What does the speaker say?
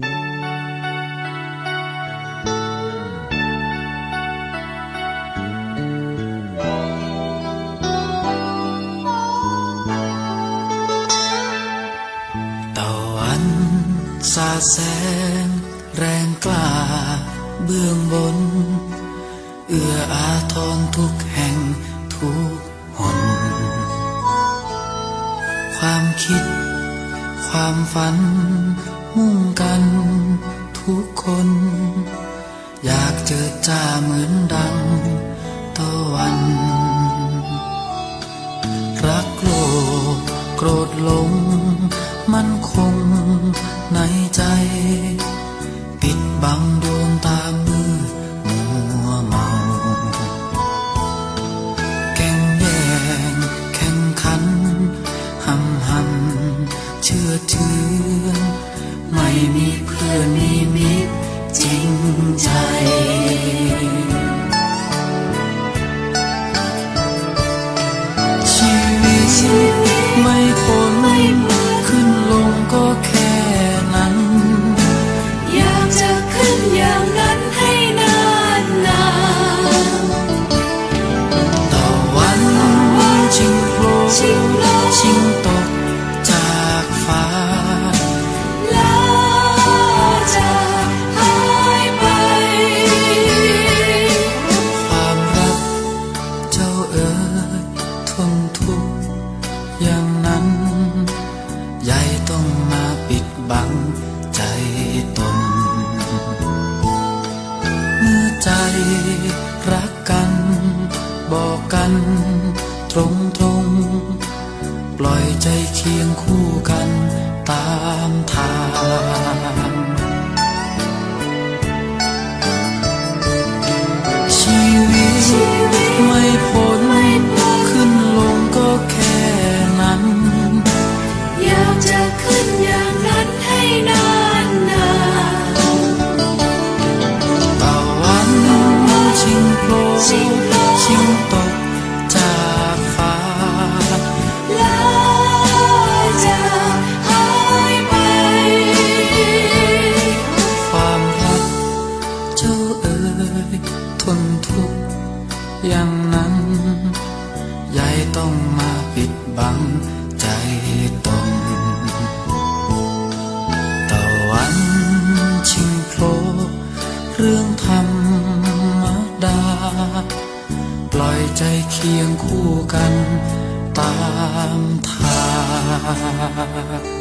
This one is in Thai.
ตะวันสาแสงแรงกล้าเบื้องบน เอื้ออาทรทุกแห่งทุกหน ความคิด ความฝัน มุ่งกัน ทุกคน อยากเจอจ้าเหมือนดังตะวัน รักโลภโกรธหลง มันคงในใจ ปิดบังดวงตามือ เชื่อถือ ไม่มีเพื่อนมีมิตรจริงใจ มาปิดบังใจตน เมื่อใจรักกัน บอกกันตรงตรงปล่อยใจเคียงคู่กันตามทาง จะหายไปความรักเจ้าเอ๋ยทนทุกอย่างนั้นใหญ่ต้องมาปิดบัง เรื่องธรรมดา ปล่อยใจเคียงคู่กันตามทาง